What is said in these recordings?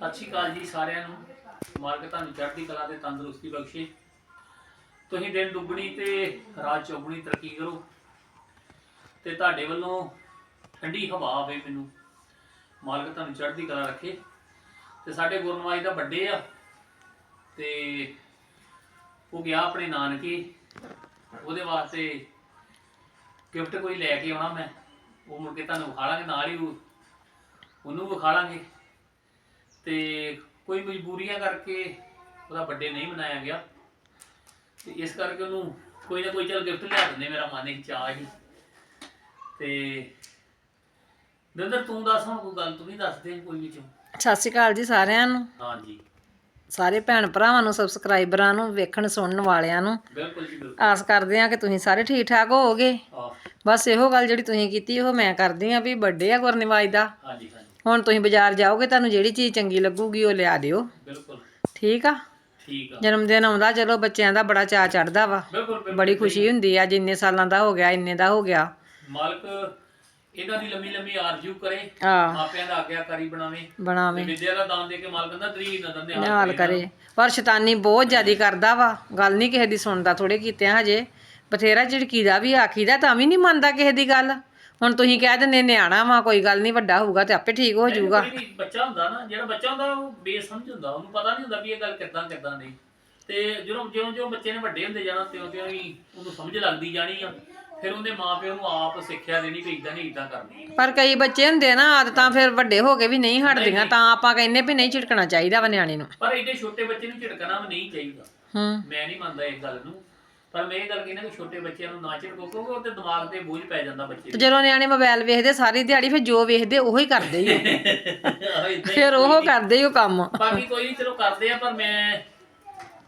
ਸਤਿ ਸ਼੍ਰੀ ਅਕਾਲ ਜੀ ਸਾਰਿਆਂ ਨੂੰ। ਮਾਲਕ ਤੁਹਾਨੂੰ ਚੜ੍ਹਦੀ ਕਲਾ ਤੇ ਤੰਦਰੁਸਤੀ ਬਖਸ਼ੇ। ਤੁਸੀਂ ਦਿਨ ਦੁੱਗਣੀ ਤੇ ਰਾਤ ਚੌਗਣੀ ਤਰੱਕੀ ਕਰੋ। ਤੇ ਤੁਹਾਡੇ ਵੱਲੋਂ ਠੰਡੀ ਹਵਾ ਆਵੇ ਮੈਨੂੰ। ਮਾਲਕ ਤੁਹਾਨੂੰ ਚੜ੍ਹਦੀ ਕਲਾ ਰੱਖੇ। ਤੇ ਸਾਡੇ ਗੁਰਨਵਾਜ ਦਾ ਵੱਡੇ ਆ। ਤੇ ਉਹ ਗਿਆ ਆਪਣੇ ਨਾਨਕੇ। ਉਹਦੇ ਵਾਸਤੇ ਗਿਫਟ ਕੋਈ ਲੈ ਕੇ ਆਉਣਾ ਮੈਂ। ਉਹ ਮੁੜ ਕੇ ਤੁਹਾਨੂੰ ਵਿਖਾ ਲਾਂਗੇ, ਨਾਲ ਹੀ ਉਹਨੂੰ ਵਿਖਾ ਲਾਂਗੇ। ਤੇ ਕੋਈ ਮਜਬੂਰੀਆਂ ਕਰਕੇ ਉਹਦਾ ਬਰਥਡੇ ਨਹੀਂ ਮਨਾਇਆ ਗਿਆ। ਤੇ ਇਸ ਕਰਕੇ ਉਹਨੂੰ ਕੋਈ ਨਾ ਕੋਈ ਚਲ ਗਿਫਟ ਲਿਆ ਦਿੰਦੇ ਮੇਰਾ ਮਨ ਹੀ ਚਾਹ ਹੀ। ਤੇ ਦੰਦਰ ਤੂੰ ਦੱਸ ਹੁਣ ਕੋਈ ਗੱਲ ਤੂੰ ਵੀ ਦੱਸ ਦੇ ਕੋਈ ਵਿੱਚੋਂ। ਸਤਿ ਸ਼੍ਰੀ ਅਕਾਲ ਜੀ ਸਾਰਿਆਂ ਨੂੰ। ਹਾਂਜੀ। ਸਾਰੇ ਭੈਣ ਭਰਾਵਾਂ ਨੂੰ ਸਬਸਕ੍ਰਾਈਬਰਾਂ ਨੂੰ ਵੇਖਣ ਸੁਣਨ ਵਾਲਿਆਂ ਨੂੰ। ਬਿਲਕੁਲ ਜੀ ਬਿਲਕੁਲ। ਆਸ ਕਰਦੇ ਹਾਂ ਕਿ ਤੁਸੀਂ ਸਾਰੇ ਠੀਕ ਠਾਕ ਹੋਵੋਗੇ। ਆਹ, ਬਸ ਇਹੋ ਗੱਲ ਜਿਹੜੀ ਤੁਸੀਂ ਕੀਤੀ ਉਹ ਮੈਂ ਕਰਦੀ ਹਾਂ ਵੀ ਵੱਡੇ ਆ ਗੁਰਨਿਵਾਜ ਦਾ। ਹਾਂਜੀ ਹਾਂਜੀ। ਹੁਣ ਤੁਸੀਂ ਬਾਜ਼ਾਰ ਜਾਓਗੇ ਤੁਹਾਨੂੰ ਜਿਹੜੀ ਚੀਜ਼ ਚੰਗੀ ਲੱਗੂਗੀ ਉਹ ਲਿਆ ਦਿਓ। ਬਿਲਕੁਲ। ਠੀਕ ਆ? ਠੀਕ ਆ। ਜਨਮ ਦਿਨ ਆਉਂਦਾ ਚਲੋ ਬੱਚਿਆਂ ਦਾ ਬੜਾ ਚਾਅ ਚੜਦਾ ਵਾ। ਬਿਲਕੁਲ ਬੜੀ ਖੁਸ਼ੀ ਹੁੰਦੀ ਆ ਜਿੰਨੇ ਸਾਲਾਂ ਦਾ ਹੋ ਗਿਆ ਇੰਨੇ ਦਾ ਹੋ ਗਿਆ। ਮਾਲਕ ਇਹਨਾਂ ਦੀ ਲੰਮੀ ਲੰਮੀ ਆਰਜੂ ਕਰੇ ਮਾਪਿਆਂ ਦਾ ਆਗਿਆਕਾਰੀ ਬਣਾਵੇ। ਬਣਾਵੇਂ। ਵਿਦਿਆ ਦਾ ਦਾਨ ਦੇ ਕੇ ਮਾਲਕ ਦਾ ਦਰੀ ਨਦਰ ਦੇ। ਨਿਹਾਲ ਕਰੇ। ਪਰ ਸ਼ੈਤਾਨੀ ਬਹੁਤ ਜ਼ਿਆਦੀ ਕਰਦਾ ਵਾ। ਗੱਲ ਨਹੀਂ ਕਿਸੇ ਦੀ ਸੁਣਦਾ ਥੋੜੇ ਕੀਤਿਆਂ ਹਜੇ। ਬਥੇਰਾ ਝਿੜਕੀਦਾ ਵੀ ਆਖੀਦਾ ਤਾਂ ਵੀ ਨਹੀਂ ਮੰਨਦਾ ਕਿਸੇ ਦੀ ਗੱਲ। ਹੁਣ ਤੁਸੀਂ ਕਹਿ ਦਿੰਦੇ ਨਿਆਣਾ ਵਾ ਕੋਈ ਗੱਲ ਨਹੀਂ ਵੱਡਾ ਹੋਊਗਾ ਤੇ ਆਪੇ ਠੀਕ ਹੋ ਜਾਊਗਾ। ਕੋਈ ਵੀ ਬੱਚਾ ਹੁੰਦਾ ਨਾ ਜਿਹੜਾ ਬੱਚਾ ਹੁੰਦਾ ਉਹ ਬੇਸਮਝ ਹੁੰਦਾ ਉਹਨੂੰ ਪਤਾ ਨਹੀਂ ਹੁੰਦਾ ਵੀ ਇਹ ਗੱਲ ਕਿੱਦਾਂ ਕਿੱਦਾਂ ਨਹੀਂ ਤੇ ਜਦੋਂ ਜਿਉਂ ਜਿਉਂ ਬੱਚੇ ਨੇ ਵੱਡੇ ਹੁੰਦੇ ਜਾਣਾ ਤਿਉਂ ਤਿਉਂ ਹੀ ਉਹਨੂੰ ਸਮਝ ਲੱਗਦੀ ਜਾਣੀ ਆ। ਫਿਰ ਉਹਦੇ ਮਾਪਿਆਂ ਨੂੰ ਆਪ ਸਿੱਖਿਆ ਦੇਣੀ ਵੀ ਇਦਾਂ ਨਹੀਂ ਇਦਾਂ ਕਰਨੀ। ਪਰ ਕਈ ਬੱਚੇ ਹੁੰਦੇ ਨਾ ਆਦਤਾਂ ਫਿਰ ਵੱਡੇ ਹੋ ਕੇ ਵੀ ਨਹੀਂ ਹਟਦੀਆਂ ਤਾਂ ਆਪਾਂ ਕਹਿੰਦੇ ਵੀ ਨਹੀਂ ਝਿੜਕਣਾ ਚਾਹੀਦਾ ਵਾ ਨਿਆਣੇ ਨੂੰ। ਪਰ ਐਡੇ ਛੋਟੇ ਬੱਚੇ ਨੂੰ ਝਿੜਕਣਾ ਵੀ ਨਹੀਂ ਚਾਹੀਦਾ। ਹੂੰ। ਮੈਂ ਨਹੀਂ ਮੰਨਦਾ ਇਸ ਗੱਲ ਨੂੰ। ਪਰ ਮੈਂ ਇਹ ਗੱਲ ਕਹਿੰਦਾ ਕਿ ਛੋਟੇ ਬੱਚਿਆਂ ਨੂੰ ਨਾ ਝਿੜਕੋ ਕਿਉਂਕਿ ਉਹਦੇ ਦਿਮਾਗ ਤੇ ਬੋਝ ਪੈ ਜਾਂਦਾ ਬੱਚੇ ਤੇ ਜਦੋਂ ਨਿਆਣੇ ਮੋਬਾਈਲ ਵੇਖਦੇ ਸਾਰੀ ਦਿਹਾੜੀ ਫਿਰ ਜੋ ਵੇਖਦੇ ਉਹੀ ਕਰਦੇ ਹੀ ਆ। ਦੇ ਫਿਰ ਉਹ ਕਰਦੇ ਹੀ ਉਹ ਕੰਮ। ਬਾਕੀ ਕੋਈ ਨਹੀਂ ਚਲੋ ਕਰਦੇ ਆ ਪਰ ਮੈਂ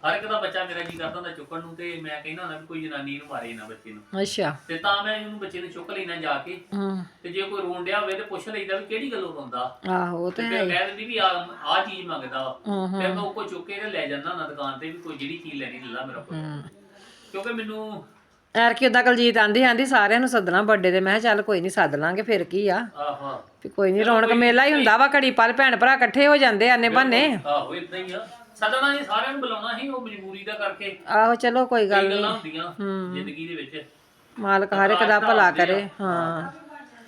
ਹਰ ਇੱਕ ਦਾ ਬੱਚਾ ਮੇਰਾ ਜੀ ਕਰਦਾ ਹੁੰਦਾ ਚੁੱਕਣ ਨੂੰ ਤੇ ਮੈਂ ਕਹਿੰਦਾ ਹੁੰਦਾ ਵੀ ਕੋਈ ਜਨਾਨੀ ਨੂੰ ਮਾਰੇ ਨਾ ਬੱਚੇ ਨੂੰ। ਅੱਛਾ। ਤੇ ਤਾਂ ਮੈਂ ਇਹਨੂੰ ਬੱਚੇ ਨੂੰ ਚੁੱਕ ਲੈਣਾ ਜਾ ਕੇ। ਹੂੰ। ਤੇ ਜੇ ਕੋਈ ਰੋਣ ਡਿਆ ਹੋਵੇ ਤੇ ਪੁੱਛ ਲਈਦਾ ਵੀ ਕਿਹੜੀ ਗੱਲੋਂ ਰੋਂਦਾ। ਆਹੋ ਉਹ ਤੇ ਤੇ ਫਿਰ ਕਹਿ ਦਿੰਦੀ ਵੀ ਆ ਆ ਚੀਜ਼ ਮੰਗਦਾ। ਵਾ। ਹੂੰ ਹੂੰ। ਫਿਰ ਮੈਂ ਉਹ ਕੋ ਚੁੱਕ ਕੇ ਤੇ ਲੈ ਜਾਂਦਾ ਨਾ ਦੁਕਾਨ ਤੇ ਵੀ ਕੋਈ ਜਿਹੜੀ ਚੀਜ਼ ਲੈਣੀ ਲੈ ਲਾ ਮੇਰਾ ਪੁੱਤ। ਹੂੰ। ਕਿਉਂਕਿ ਮੈਨੂੰ ਐਰ ਕਿ ਉਦਾਂ ਕਲਜੀਤ ਆਂਦੀ ਆਂਦੀ ਸਾਰਿਆਂ ਨੂੰ ਸੱਦਣਾ ਬਰਥਡੇ ਤੇ ਮੈਂ ਕਿਹਾ ਚੱਲ ਕੋਈ ਨਹੀਂ ਸੱਦ ਲਾਂਗੇ ਫਿਰ ਕੀ ਆ? ਆਹਾ। ਵੀ ਕੋਈ ਨਹੀਂ ਰੌਣਕ ਮੇਲਾ ਹੀ ਹੁੰਦਾ ਵਾ ਘੜੀ ਪਲ ਭੈਣ ਭਰਾ ਇਕੱਠੇ ਹੋ ਜਾਂਦੇ ਆਨੇ ਬੰਨੇ ਆਹੋ ਇਦਾਂ ਹੀ ਆ। ਸਦਨਾ ਹੀ ਸਾਰਿਆਂ ਨੂੰ ਬੁਲਾਉਣਾ ਸੀ ਉਹ ਮਜਬੂਰੀ ਦਾ ਕਰਕੇ। ਆਹੋ ਚਲੋ ਕੋਈ ਗੱਲ ਨਹੀਂ। ਗੱਲਾਂ ਹੁੰਦੀਆਂ ਜ਼ਿੰਦਗੀ ਦੇ ਵਿੱਚ। ਮਾਲਕ ਹਰ ਇੱਕ ਦਾ ਭਲਾ ਕਰੇ ਹਾਂ।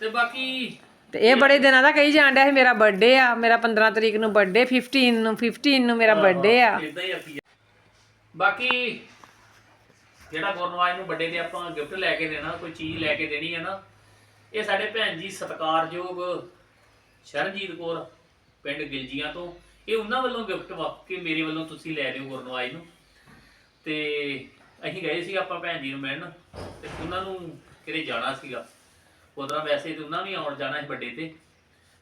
ਤੇ ਬਾਕੀ ਤੇ ਇਹ ਬੜੇ ਦਿਨਾਂ ਦਾ ਕਹੀ ਜਾਣ ਡਿਆ ਸੀ ਮੇਰਾ ਬਰਥਡੇ ਆ ਮੇਰਾ 15 ਤਰੀਕ ਨੂੰ ਬਰਥਡੇ 15 ਨੂੰ 15 ਨੂੰ ਮੇਰਾ ਬਰਥਡੇ ਆ। ਇਦਾਂ ਹੀ ਆਖੀ ਆ। ਬਾਕੀ ਜਿਹੜਾ ਗੁਰਨਵਾਜ ਨੂੰ ਵੱਡੇ ਤੇ ਆਪਾਂ ਗਿਫਟ ਲੈ ਕੇ ਦੇਣਾ, ਕੋਈ ਚੀਜ਼ ਲੈ ਕੇ ਦੇਣੀ ਹੈ ਨਾ, ਇਹ ਸਾਡੇ ਭੈਣ ਜੀ ਸਤਿਕਾਰਯੋਗ ਸ਼ਰਨਜੀਤ ਕੌਰ, ਪਿੰਡ ਗਿਲਜੀਆਂ ਤੋਂ। ਇਹ ਉਹਨਾਂ ਵੱਲੋਂ ਗਿਫਟ ਵਾਕੇ ਮੇਰੇ ਵੱਲੋਂ ਤੁਸੀਂ ਲੈ ਦਿਓ ਗੁਰਨਵਾਜ ਨੂੰ। ਤੇ ਅਸੀਂ ਗਏ ਸੀ ਆਪਾਂ ਭੈਣ ਜੀ ਨੂੰ ਮਿਲਣ, ਤੇ ਉਹਨਾਂ ਨੂੰ ਕਿਤੇ ਜਾਣਾ ਸੀਗਾ। ਉਦੋਂ ਵੈਸੇ ਤੇ ਉਹਨਾਂ ਵੀ ਆਉਣ ਜਾਣਾ ਸੀ ਵੱਡੇ ਤੇ,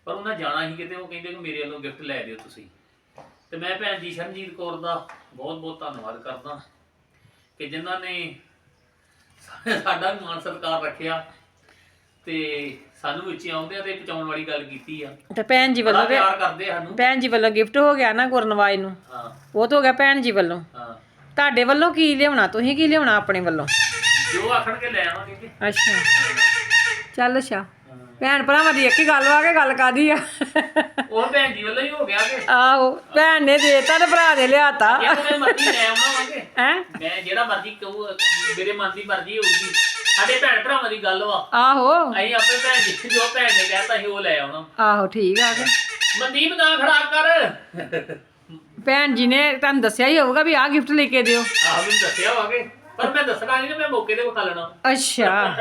ਪਰ ਉਹਨਾਂ ਜਾਣਾ ਸੀ ਕਿਤੇ, ਉਹ ਕਹਿੰਦੇ ਕਿ ਮੇਰੇ ਵੱਲੋਂ ਗਿਫਟ ਲੈ ਦਿਓ ਤੁਸੀਂ। ਤੇ ਮੈਂ ਭੈਣ ਜੀ ਸ਼ਰਨਜੀਤ ਕੌਰ ਦਾ ਬਹੁਤ ਬਹੁਤ ਧੰਨਵਾਦ ਕਰਦਾ। ਕਿ ਜਿਨ੍ਹਾਂ ਨੇ ਸਾਡਾ ਮਾਨ ਸਤਿਕਾਰ ਰੱਖਿਆ ਤੇ ਸਾਨੂੰ ਵਿੱਚ ਆਉਂਦੇ ਆ ਤੇ ਪਹੁੰਚਾਉਣ ਵਾਲੀ ਗੱਲ ਕੀਤੀ ਆ। ਤੇ ਭੈਣ ਜੀ ਬੜਾ ਵੱਲੋਂ ਵੀ- ਪਿਆਰ ਕਰਦੇ ਆ ਸਾਨੂੰ। ਭੈਣ ਜੀ ਵੱਲੋਂ ਗਿਫਟ ਹੋ ਗਿਆ ਨਾ ਗੁਰਨਵਾਜ ਨੂੰ। ਹਾਂ। ਉਹ ਤਾਂ ਹੋ ਗਿਆ ਭੈਣ ਜੀ ਵੱਲੋਂ। ਹਾਂ। ਤੁਹਾਡੇ ਵੱਲੋਂ ਕੀ ਲਿਆਉਣਾ? ਤੁਸੀਂ ਕੀ ਲਿਆਉਣਾ ਆਪਣੇ ਵੱਲੋਂ? ਜੋ ਆਖਣ ਕੇ ਲੈ ਆਵਾਂਗੇ ਅੱਛਾ। ਚੱਲ ਅੱਛਾ। ਭੈਣ ਭਰਾਵਾਂ ਦੀ ਇੱਕ ਹੀ ਗੱਲ ਵਾ ਕੇ ਗੱਲ ਕਾਦੀ ਆ? ਉਹ ਭੈਣ ਜੀ ਵੱਲੋਂ ਹੀ ਹੋ ਗਿਆ ਕਿ? ਆਹੋ ਭੈਣ ਨੇ ਦੇਤਾ ਤੇ ਭਰਾ ਨੇ ਲਿਆਤਾ। ਜੇ ਕੋਈ ਮਰਜ਼ੀ ਲੈ ਆਵਾਂਗੇ ਹੈ? ਮੈਂ ਜਿਹੜਾ ਮਰਜ਼ੀ ਕਹੂ ਮੇਰੇ ਮਨ ਦੀ ਮਰਜ਼ੀ ਹੋਊਗੀ। ਸਾਡੇ ਭੈਣ ਭਰਾਵਾਂ ਦੀ ਗੱਲ ਵਾ। ਆਹੋ। ਅਸੀਂ ਆਪੇ ਭੈਣ ਜੀ ਜੋ ਭੈਣ ਨੇ ਕਹਿਤਾ ਸੀ ਉਹ ਲੈ ਆਉਣਾ। ਆਹੋ ਠੀਕ ਆ ਕੇ ਮਨਦੀਪ ਨਾ ਖਰਾਬ ਕਰ। ਭੈਣ ਜੀ ਨੇ ਤੁਹਾਨੂੰ ਦੱਸਿਆ ਹੀ ਹੋਊਗਾ ਵੀ ਆਹ ਗਿਫਟ ਲੈ ਕੇ ਦਿਓ। ਆਹ ਮੈਨੂੰ ਦੱਸਿਆ ਵਾਗੇ ਪਰ ਮੈਂ ਦੱਸਣਾ ਨਹੀਂ ਮੈਂ ਮੌਕੇ ਤੇ ਵਿਖਾ ਲੈਣਾ। ਅੱਛਾ।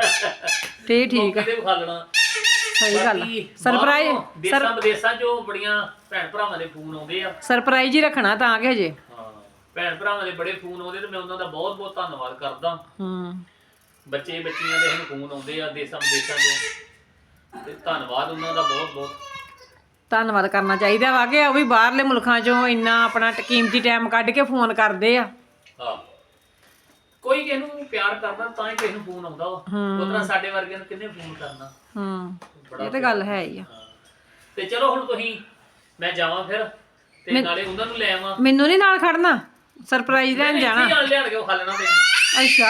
ਠੀਕ ਠੀਕ ਮੌਕੇ ਤੇ ਵਿਖਾ ਲੈਣਾ। ਸਹੀ ਗੱਲ ਬਾਕੀ ਸਰਪ੍ਰਾਈਜ਼ ਬਾਹਰੋਂ ਦੇਸਾਂ ਵਿਦੇਸਾਂ ਚੋਂ ਬੜੀਆਂ ਭੈਣ ਭਰਾਵਾਂ ਦੇ ਫੋਨ ਆਉਂਦੇ ਆ। ਸਰਪ੍ਰਾਈਜ਼ ਹੀ ਰੱਖਣਾ ਤਾਂ ਕਿ ਹਜੇ। ਹਾਂ ਭੈਣ ਭਰਾਵਾਂ ਦੇ ਬੜੇ ਫੋਨ ਆਉਂਦੇ ਤੇ ਮੈਂ ਉਹਨਾਂ ਦਾ ਬਹੁਤ ਬਹੁਤ ਧੰਨਵਾਦ ਕਰਦਾ। ਹੂੰ। ਬੱਚੇ ਬੱਚੀਆਂ ਦੇ ਹੁਣ ਫੋਨ ਆਉਂਦੇ ਆ ਦੇਸਾਂ ਵਿਦੇਸਾਂ ਚੋਂ। ਤੇ ਧੰਨਵਾਦ ਉਹਨਾਂ ਦਾ ਬਹੁਤ ਬਹੁਤ। ਧੰਨਵਾਦ ਕਰਨਾ ਚਾਹੀਦਾ ਵਾ ਕਿ ਉਹ ਵੀ ਬਾਹਰਲੇ ਮੁਲਕਾਂ ਚੋਂ ਇੰਨਾ ਆਪਣਾ ਟ- ਕੀਮਤੀ ਟਾਈਮ ਕੱਢ ਕੇ ਫੋਨ ਕਰਦੇ ਆ। ਹਾਂ ਕੋਈ ਕਿਸੇ ਨੂੰ ਪਿਆਰ ਕਰਦਾ ਤਾਂ ਹੀ ਕਿਸੇ ਨੂੰ ਫੋਨ ਆਉਂਦਾ ਵਾ। ਉਤਰਾ ਸਾਡੇ ਵਰਗਿਆਂ ਨੂੰ ਕਿੰਨੇ ਫੋਨ ਕਰਨਾ। ਹੂੰ ਇਹ ਤਾਂ ਗੱਲ ਹੈ ਹੀ ਆ। ਤੇ ਚਲੋ ਹੁਣ ਤੁਸੀਂ ਮੈਂ ਜਾਵਾਂ ਫਿਰ ਤੇ ਨਾਲੇ ਉਹਨਾਂ ਨੂੰ ਲੈ ਆਵਾਂ। ਮੈਨੂੰ ਨਹੀਂ ਨਾਲ ਖੜਨਾ? ਸਰਪ੍ਰਾਈਜ਼ ਲੈਣ ਜਾਣਾ। ਇੱਥੇ ਲਿਆਣ ਕੇ ਉਹ ਖਾ ਲੈਣਾ ਤੈਨੂੰ ਅੱਛਾ।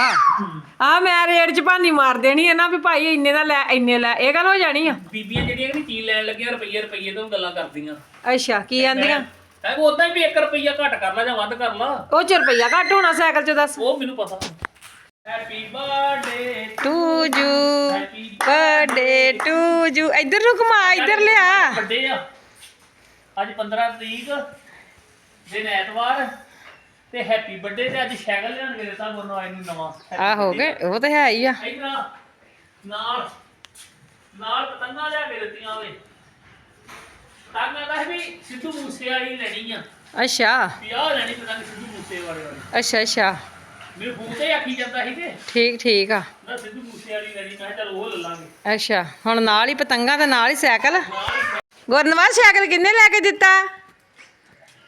ਆ ਮੈਂ ਰੇਟ ਚ ਭਾਨੀ ਮਾਰ ਦੇਣੀ ਹੈ ਨਾ ਵੀ ਭਾਈ ਇੰਨੇ ਦਾ ਲੈ ਇੰਨੇ ਲੈ ਇਹ ਗੱਲ ਹੋ ਜਾਣੀ ਆ? ਬੀਬੀਆਂ ਜਿਹੜੀਆਂ ਕਿ ਚੀਜ਼ ਲੈਣ ਲੱਗੀਆਂ ਰੁਪਈਏ ਰੁਪਈਏ ਤੋਂ ਗੱਲਾਂ ਕਰਦੀਆਂ। ਅੱਛਾ ਕੀ ਆਂਦੀਆਂ? ਐ ਉਦਾਂ ਵੀ 1 ਰੁਪਈਆ ਘੱਟ ਕਰ ਲਾ ਜਾਂ ਵੱਧ ਕਰ ਲਾ ਉਹ ਚ ਰੁਪਈਆ ਘੱਟ ਹੋਣਾ ਸਾਈਕਲ ਚ ਦੱਸ। ਉਹ ਮੈਨੂੰ ਪਤਾ। Happy birthday to you. Happy birthday to you. ਇੱਧਰ ਨੂੰ ਘੁਮਾ ਇੱਧਰ ਲਿਆ। ਵੱਡੇ ਆ। ਅੱਜ 15 ਤਰੀਕ ਦਿਨ ਐਤਵਾਰ ਤੇ ਹੈਪੀ ਬਰਥਡੇ ਤੇ ਅੱਜ ਸਾਈਕਲ ਲੈਣ ਗਏ ਤਾਂ ਬੋਨੋ ਆਏ ਨੂੰ ਨਵਾਂ। ਆ ਹੋ। ਗਏ ਉਹ ਤਾਂ ਹੈ ਹੀ ਆ। ਇਧਰ ਨਾਲ ਨਾਲ ਪਤੰਗਾਂ ਲਿਆ ਕੇ ਦਿੱਤੀਆਂ ਓਏ ਪਤੰਗਾਂ ਦਾ ਵੀ ਸਿੱਧੂ ਮੂਸੇ ਵਾਲੀ ਲੈਣੀ ਆ। ਅੱਛਾ। ਪਿਆ ਲੈਣੀ ਪਤੰਗ ਸਿੱਧੂ ਮੂਸੇ ਵਾਲੇ। ਵਾਲੀ ਅੱਛਾ ਅੱਛਾ। ਮੇਰੇ ਫੋਨ ਤੇ ਆਖੀ ਜਾਂਦਾ ਸੀ ਤੇ। ਠੀਕ ਠੀਕ ਆ। ਮੈਂ ਸਿੱਧੂ ਮੂਸੇ ਵਾਲੀ ਲੈਣੀ ਮੈਂ ਕਿਹਾ ਚੱਲ ਉਹ ਲੈ ਲਾਂਗੇ। ਅੱਛਾ ਹੁਣ ਨਾਲ ਹੀ ਪਤੰਗਾਂ ਤੇ ਨਾਲ ਹੀ ਸਾਈਕਲ? ਗੁਰਨਵਾਜ ਸਾਈਕਲ ਕਿੰਨੇ ਲੈ ਕੇ ਦਿੱਤਾ?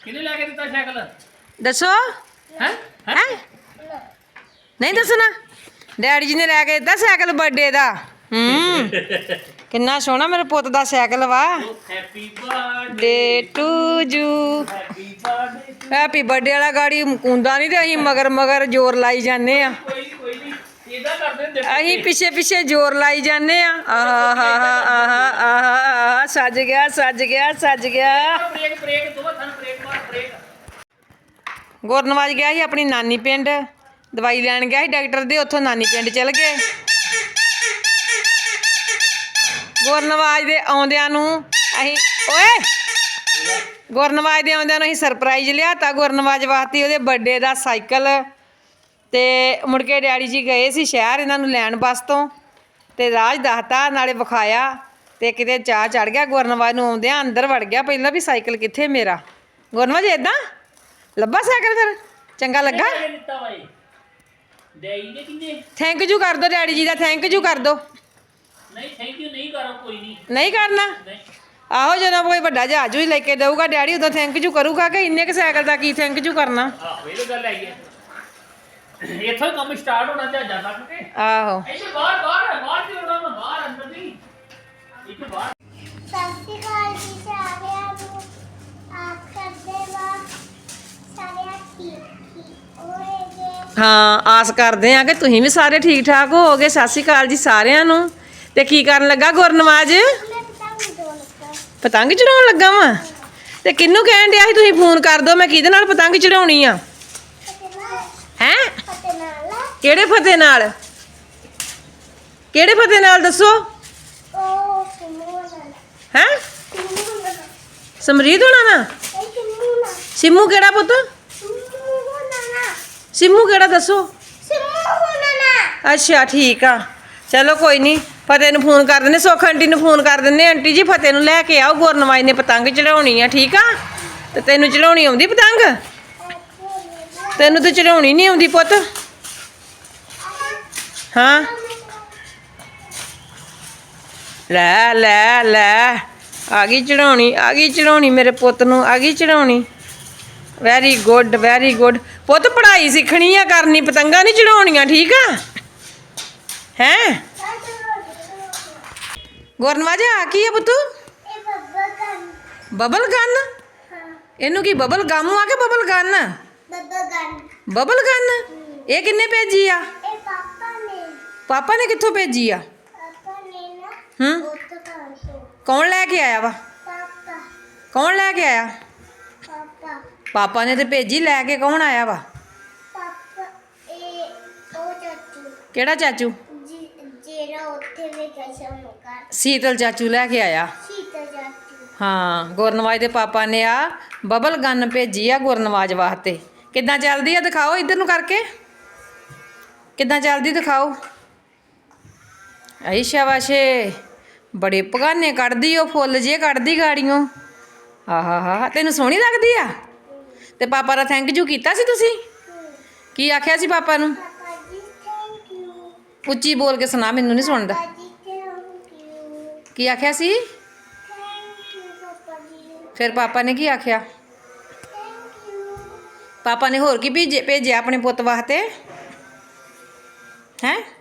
ਕਿਹਨੇ ਲੈ ਕੇ ਦਿੱਤਾ ਸਾਈਕਲ? ਦੱਸੋ। ਹੈ? ਹੈ? ਨਹੀਂ ਦੱਸਣਾ। ਡੈਡੀ ਜੀ ਨੇ ਲੈ ਕੇ ਦਿੱਤਾ ਸਾਈਕਲ ਬਰਥਡੇ ਦਾ। ਹੂੰ। ਕਿੰਨਾ ਸੋਹਣਾ ਮੇਰੇ ਪੁੱਤ ਦਾ ਸਾਈਕਲ ਵਾ। Happy birthday to you happy birthday ਵਾਲਾ ਗਾੜੀ ਮੁਕੁੰਦਾ ਨਹੀਂ ਤੇ ਅਸੀਂ ਮਗਰ ਮਗਰ ਜ਼ੋਰ ਲਾਈ ਜਾਂਦੇ ਆ। ਅਸੀਂ ਪਿੱਛੇ ਪਿੱਛੇ ਜ਼ੋਰ ਲਾਈ ਜਾਂਦੇ ਆ। ਆਹਾ ਹਾ ਹਾ ਆਹਾ ਆਹਾ ਆਹਾ ਸੱਜ ਗਿਆ ਸੱਜ ਗਿਆ ਸੱਜ ਗਿਆ। ਬ੍ਰੇਕ ਬ੍ਰੇਕ ਦੋ ਥਣ ਬ੍ਰੇਕ ਮਾਰ ਬ੍ਰੇਕ ਗੁਰਨਵਾਜ ਗਿਆ ਸੀ ਆਪਣੀ ਨਾਨੀ ਪਿੰਡ। ਦਵਾਈ ਲੈਣ ਗਿਆ ਸੀ ਡਾਕਟਰ ਦੇ, ਉੱਥੋਂ ਨਾਨੀ ਪਿੰਡ ਚਲ ਗਏ। ਗੁਰਨਵਾਜ ਦੇ ਆਉਂਦਿਆਂ ਨੂੰ ਅਸੀਂ ਓਏ! ਗੁਰਨਵਾਜ ਦੇ ਆਉਂਦਿਆਂ ਨੂੰ ਅਸੀਂ ਸਰਪ੍ਰਾਈਜ਼ ਲਿਆਤਾ ਗੁਰਨਵਾਜ ਵਾਸਤੇ ਉਹਦੇ ਬਰਥਡੇ ਦਾ ਸਾਈਕਲ ਤੇ ਮੁੜ ਕੇ ਡੈਡੀ ਜੀ ਗਏ ਸੀ ਸ਼ਹਿਰ ਇਹਨਾਂ ਨੂੰ ਲੈਣ ਬੱਸ ਤੋਂ ਤੇ ਰਾਜ ਦੱਸਤਾ ਨਾਲੇ ਵਿਖਾਇਆ ਤੇ ਕਿਤੇ ਚਾਹ ਚੜ ਗਿਆ। ਗੁਰਨਵਾਜ ਨੂੰ ਆਉਂਦਿਆਂ ਅੰਦਰ ਵੜ ਗਿਆ ਪਹਿਲਾਂ ਵੀ ਸਾਈਕਲ ਕਿੱਥੇ ਮੇਰਾ? ਗੁਰਨਵਾਜ ਏਦਾਂ? ਲੱਭਾ ਸਾਈਕਲ ਫਿਰ? ਚੰਗਾ ਲੱਗਾ? ਥੈਂਕ ਯੂ ਕਰ ਦੋ ਡੈਡੀ ਜੀ ਦਾ ਥੈਂਕ ਯੂ ਕਰ ਦੋ। ਨਹੀਂ ਥੈਂਕ ਯੂ ਨਹੀਂ ਕਰਾਂ ਕੋਈ ਨਹੀਂ। ਨਹੀਂ ਕਰਨਾ? ਨਹੀਂ। ਆਹੋ ਜਦੋਂ ਕੋਈ ਵੱਡਾ ਜਹਾਜ਼ ਵੀ ਲੈ ਕੇ ਦਊਗਾ ਡੈਡੀ ਉਦੋਂ ਥੈਂਕ ਯੂ ਕਰੂਗਾ ਕਿ ਇੰਨੇ ਕ ਸਾਈਕਲ ਦਾ ਕੀ ਥੈਂਕ ਯੂ ਕਰਨਾ? ਆਹੋ ਇਹ ਤਾਂ ਗੱਲ ਆਈ ਹੈ ਇੱਥੋਂ ਹੀ ਕੰਮ ਸਟਾਰਟ ਹੋਣਾ ਜਹਾਜ਼ਾਂ ਤੱਕ ਕੇ। ਆਹੋ। ਇੱਥੇ ਬਾਹਰ ਬਾਹਰ ਬਾਹਰ ਤੇ ਹੋਣਾ ਬਾਹਰ ਅੰਦਰ ਨਹੀਂ। ਇੱਥੇ ਬਾਹਰ। ਸਤਿ ਸ਼੍ਰੀ ਅਕਾਲ ਜੀ ਸਾਰਿਆਂ ਨੂੰ ਆਪ ਕਰਦੇ ਵਾ। ਸਾਰਿਆਂ ਠੀਕ ਠੀਕ ਹੋਏਗੇ। ਹਾਂ ਆਸ ਕਰਦੇ ਆ ਕਿ ਤੁਸੀਂ ਵੀ ਸਾਰੇ ਠੀਕ ਠਾਕ ਹੋਵੋਗੇ। ਸਤਿ ਸ਼੍ਰੀ ਅਕਾਲ ਜੀ ਸਾਰਿਆਂ ਨੂੰ। ਤੇ ਕੀ ਕਰਨ ਲੱਗਾ ਗੁਰਨਵਾਜ? ਪਤੰਗ ਚੜਾਉਣ ਲੱਗਾ ਵਾਂ? ਤੇ ਕਿਹਨੂੰ ਕਹਿਣ ਡਿਆ ਸੀ ਤੁਸੀਂ ਫੋਨ ਕਰ ਦਿਓ ਮੈਂ ਕਿਹਦੇ ਨਾਲ ਪਤੰਗ ਚੜਾਉਣੀ ਆ? ਹੈ? ਕਿਹੜੇ ਫਤਿਹ ਨਾਲ? ਕਿਹੜੇ ਫਤਿਹ ਨਾਲ ਦੱਸੋ? ਕਿੰਨੂ ਹੈ? ਕਿੰਨੂ ਸਮਰੀਤ ਹੋਣਾ ਨਾ ਕਿੰਨੂ ਸਿੰਮੂ ਕਿਹੜਾ ਪੁੱਤ? ਸਿੰਮੂ ਕਿਹੜਾ ਦੱਸੋ? ਅੱਛਾ ਠੀਕ ਆ। ਚਲੋ ਕੋਈ ਨਹੀਂ ਫਤਿਹ ਨੂੰ ਫੋਨ ਕਰ ਦਿੰਦੇ, ਸੁੱਖ ਆਂਟੀ ਨੂੰ ਫੋਨ ਕਰ ਦਿੰਦੇ, ਆਂਟੀ ਜੀ ਫਤਿਹ ਨੂੰ ਲੈ ਕੇ ਆਓ ਗੁਰਨਵਾਈ ਨੇ ਪਤੰਗ ਚੜਾਉਣੀ ਆ, ਠੀਕ ਆ? ਤੇ ਤੈਨੂੰ ਚੜਾਉਣੀ ਆਉਂਦੀ ਪਤੰਗ? ਤੈਨੂੰ ਤਾਂ ਚੜਾਉਣੀ ਨਹੀਂ ਆਉਂਦੀ ਪੁੱਤ। ਹਾਂ? ਲੈ ਲੈ ਲੈ, ਆ ਗਈ ਚੜਾਉਣੀ ਆ ਗਈ ਚੜਾਉਣੀ ਮੇਰੇ ਪੁੱਤ ਨੂੰ, ਆ ਗਈ ਚੜਾਉਣੀ ਵੈਰੀ ਗੁੱਡ ਵੈਰੀ ਗੁੱਡ ਪੁੱਤ, ਪੜ੍ਹਾਈ ਸਿੱਖਣੀ ਆ, ਕਰਨੀ, ਪਤੰਗਾਂ ਨਹੀਂ ਚੜਾਉਣੀਆਂ ਠੀਕ ਆ? ਹੈ? ਗੁਰਨਵਾਜ ਆ ਕੀ ਆ ਪੁੱਤ ਇਹ ਬੱਬਾ ਗਨ ਬਬਲ ਗਨ ਹਾਂ ਇਹਨੂੰ ਕੀ ਬਬਲ ਗਮ ਆ ਕੇ bubble gun bubble gun bubble gun ਇਹ ਕਿੰਨੇ ਭੇਜੀ ਆ ਇਹ ਪਾਪਾ ਨੇ ਪਾਪਾ ਨੇ ਕਿੱਥੋਂ ਭੇਜੀ ਆ ਪਾਪਾ ਨੇ ਨਾ ਹੂੰ ਉੱਤ ਕਰ ਤੋਂ ਕੌਣ ਲੈ ਕੇ ਆਇਆ ਵਾ ਪਾਪਾ ਕੌਣ ਲੈ ਕੇ ਆਇਆ ਪਾਪਾ ਪਾਪਾ ਨੇ ਤੇ ਭੇਜੀ ਲੈ ਕੇ ਕੌਣ ਆਇਆ ਵਾ ਪਾਪਾ ਇਹ ਉਹ ਚਾਚੂ ਕਿਹੜਾ ਚਾਚੂ ਜੀ ਜਿਹੜਾ ਉੱਥੇ ਸੀਤਲ ਚਾਚੂ ਲੈ ਕੇ ਆਇਆ। ਚਾਚੂ। ਹਾਂ ਗੁਰਨਵਾਜ ਦੇ ਪਾਪਾ ਨੇ ਆ ਬਬਲ ਗਨ ਭੇਜੀ ਆ ਗੁਰਨਵਾਜ ਵਾਸਤੇ। ਕਿੱਦਾਂ ਚੱਲਦੀ ਆ ਦਿਖਾਓ ਇੱਧਰ ਨੂੰ ਕਰਕੇ। ਕਿੱਦਾਂ ਚੱਲਦੀ ਦਿਖਾਓ। ਆਈ ਸ਼ਾਬਾਸ਼ੇ। ਬੜੇ ਪਗਾਨੇ ਕੱਢਦੀ ਉਹ ਫੁੱਲ ਜੇ ਕੱਢਦੀ ਗਾੜੀਆਂ ਆਹਾ ਹਾ ਤੈਨੂੰ ਸੋਹਣੀ ਲੱਗਦੀ ਆ? ਤੇ ਪਾਪਾ ਦਾ ਥੈਂਕ ਯੂ ਕੀਤਾ ਸੀ ਤੁਸੀਂ? ਕੀ ਆਖਿਆ ਸੀ ਪਾਪਾ ਨੂੰ? ਉੱਚੀ ਬੋਲ ਕੇ ਸੁਣਾ ਮੈਨੂੰ ਨਹੀਂ ਸੁਣਦਾ। ਕੀ ਆਖਿਆ ਸੀ? ਫਿਰ ਪਾਪਾ ਨੇ ਕੀ ਆਖਿਆ? ਪਾਪਾ ਨੇ ਹੋਰ ਕੀ ਭੇਜੇ ਭੇਜਿਆ ਆਪਣੇ ਪੁੱਤ ਵਾਸਤੇ? ਹੈ?